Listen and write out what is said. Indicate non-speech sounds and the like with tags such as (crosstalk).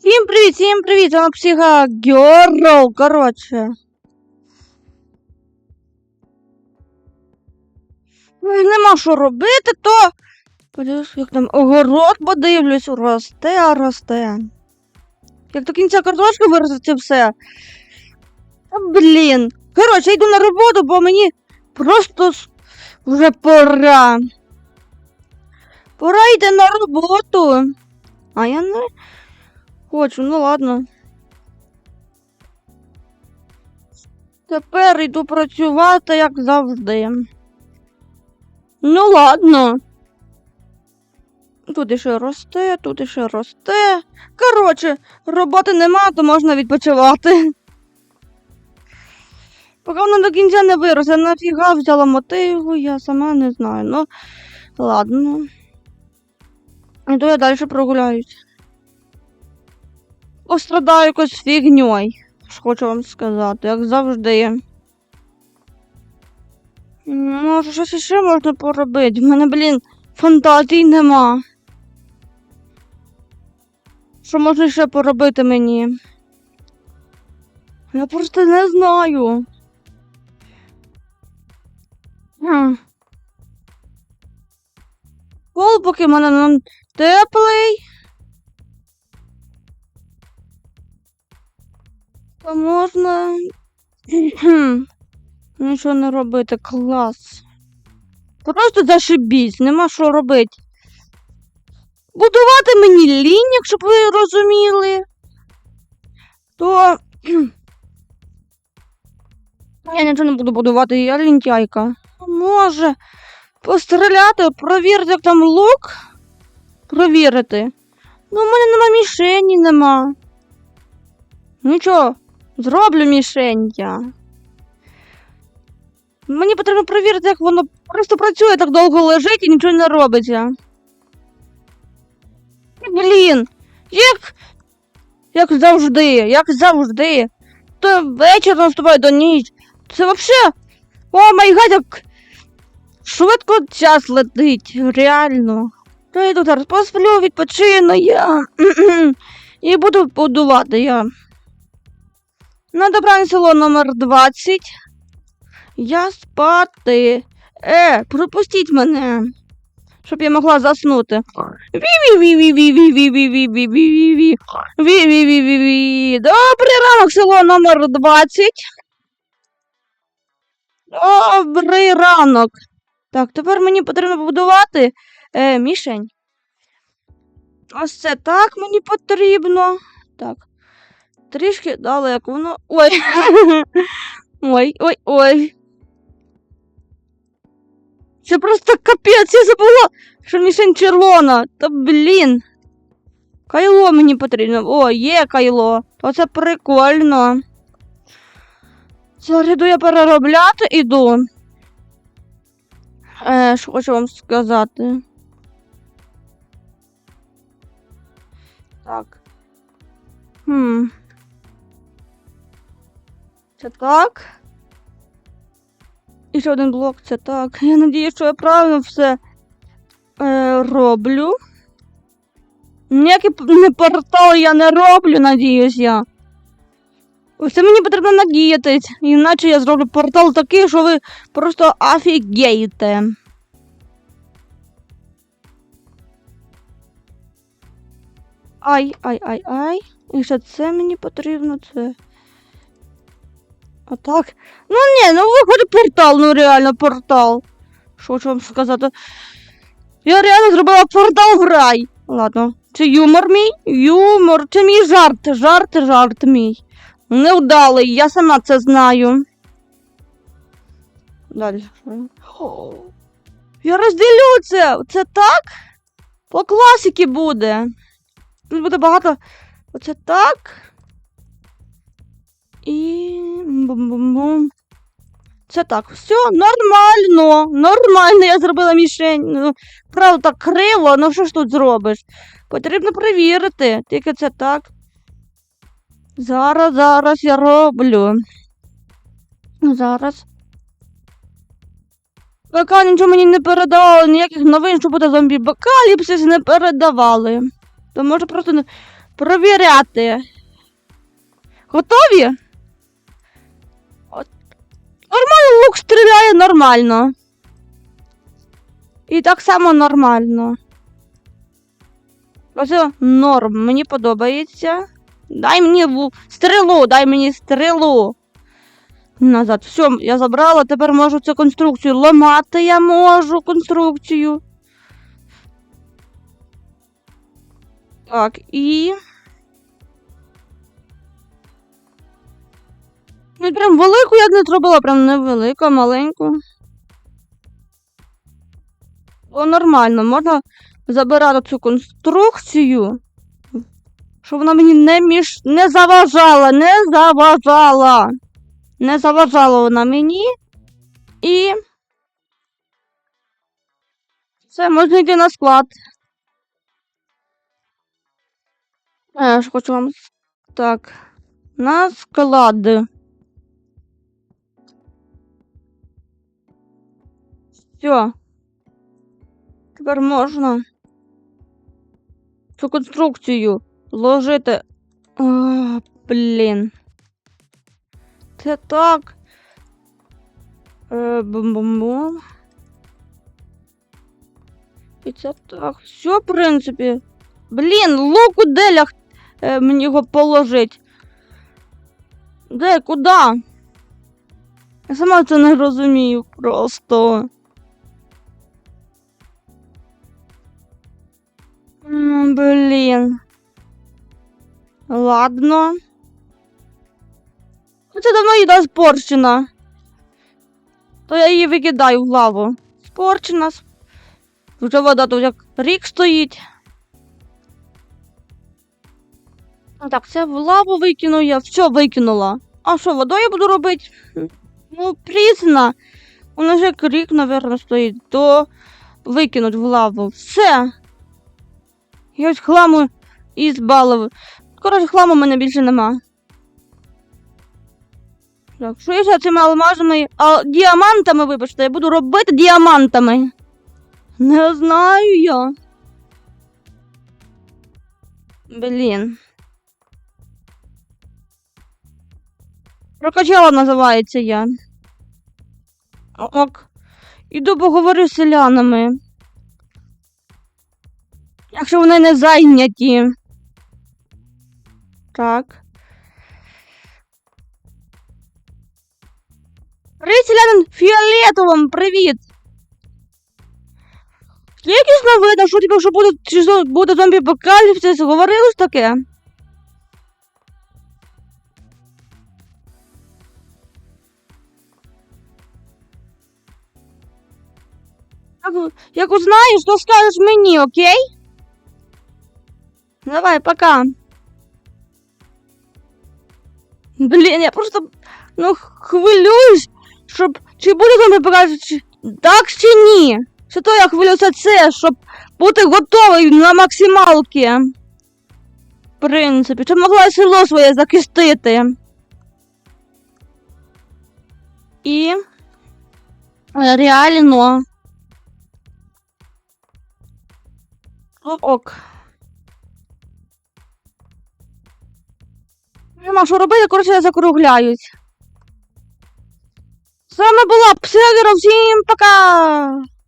Всім привіт, всім привіт, вона психа Герл, коротше. Нема що робити, то. Подивись, як там огород подивлюсь, росте, росте. Як до кінця картошки виростеться все. Блін. Коротше, йду на роботу, бо мені просто вже пора. Пора йти на роботу. А я не хочу, ну ладно. Тепер йду працювати, як завжди. Ну ладно. Тут іще росте, тут іще росте. Коротше, роботи нема, то можна відпочивати. Поки воно до кінця не виросте, нафіга взяла мотигу, я сама не знаю. Ну, ладно. Іду я далі прогуляюсь. Пострадаю якось фігньою. Хочу вам сказати, як завжди. Може, щось іще можна поробити. В мене, блін, фантазій нема. Що можна ще поробити мені? Я просто не знаю. Хм. Пол поки мене ну, теплий. То можна. (clears throat) Нічого не робити, клас. Просто зашибісь, нема що робити. Будувати мені лінь, якщо ви розуміли. То. (clears throat) Я нічого не буду будувати, я лінтяйка. Може. Постріляти, провірити, як там лук. Провірити. Ну, в мене нема мішені, нема. Нічого, зроблю мішень я. Мені потрібно перевірити, як воно просто працює, так довго лежить і нічого не робиться. Блін, як. Як завжди, як завжди. То вечір наступає до ніч. Це вообще. О май гад, як швидко час летить, реально. То я тут зараз посплю, відпочину я. (clears throat) І буду будувати я. На добране село номер 20. Я спати. Е, пропустіть мене. Щоб я могла заснути. Ві-ві-ві-ві-ві-ві-ві-ві-ві-ві-ві. Ві-ві-ві-ві-ві. Добрий ранок, село номер 20. Добрий ранок. Так, тепер мені потрібно побудувати е, мішень. Ось це так мені потрібно. Так. Трішки далеко воно. (laughs) Ой. Ой, ой, ой. Це просто капець, я забула, що мішень червона. Та блін. Кайло мені потрібно. О, є кайло. То це прикольно. Зараз іду я переробляти іду. Е, що хочу вам сказати. Так. Хм. Це так. І ще один блок, це так. Я надію, що я правильно все е, роблю. Ніякий портал я не роблю, надіюсь я. Це мені потрібно надіятись, іначе я зроблю портал такий, що ви просто офігієте. Ай, ай, ай, ай. І ще це мені потрібно, це. Отак. Ну ні, ну виходить портал, ну реально портал. Що хочу вам сказати? Я реально зробила портал в рай. Ладно. Це юмор мій? Юмор. Це мій жарт. Жарт, жарт мій. Невдалий, я сама це знаю. Далі. Я розділю це. Це так? По класіки буде. Тут буде багато. Оце так. І. Бум-бум-бум. Це так. Все нормально. Нормально, я зробила мішень. Ну, правда, так криво, ну що ж тут зробиш? Потрібно перевірити. Тільки це так. Зараз, зараз я роблю. Зараз. БК нічого мені не передавали, ніяких новин, що буде зомбі бакаліпсис не передавали. То може просто не провіряти. Готові? Нормально лук стріляє нормально. І так само нормально. Оце норм, мені подобається. Дай мені лу- стрілу, дай мені стрілу. Назад. Все, я забрала, тепер можу цю конструкцію ламати, я можу конструкцію. Так, і. Ну, прям велику я не зробила, прям невелику, а маленьку. О, нормально, можна забирати цю конструкцію. Щоб вона мені не між... не заважала, не заважала. Не заважала вона мені. І. Все, можна йти на склад. Я ж хочу вам. Так. На склад. Все. Тепер можна цю конструкцію зложити. О, блін. Це так. Е, бум-бум-бум. І це так. Все, в принципі. Блін, лук у делях е, мені його положить. Де, куди? Я сама це не розумію просто. Блін. Ладно. Ну, Це давно їда спорчена. То я її викидаю в лаву. Спорчена. Вже вода тут як рік стоїть. Ну Так, це в лаву викину я, все викинула. А що, водою буду робити? (laughs) Ну, прісна. Вона як рік, напевно, стоїть, то викинуть в лаву. Все. Я ось хламу і збалив. Коротше, хламу в мене більше нема. Так, що я ще цими алмазами, а діамантами, вибачте, я буду робити діамантами. Не знаю я. Блін. Прокачала називається я. Ок. Іду поговорю з селянами. Якщо вони не зайняті. Так. Селянин фіолетовим, привіт! Якісь новини, що типу, що буде, чи буде зомбі апокаліпсис, говорилось таке? Як, як узнаєш, то скажеш мені, окей? Давай, пока. Блін, я просто ну хвилююсь, щоб чи буде зомбі апокаліпсис, чи так чи ні. Що то я хвилююся це, щоб бути готовий на максималки. В принципі, щоб могла я село своє захистити. І е, реально. Ок. Нема що робити, коротше, закругляюсь. З вами була Псилера, всім пока!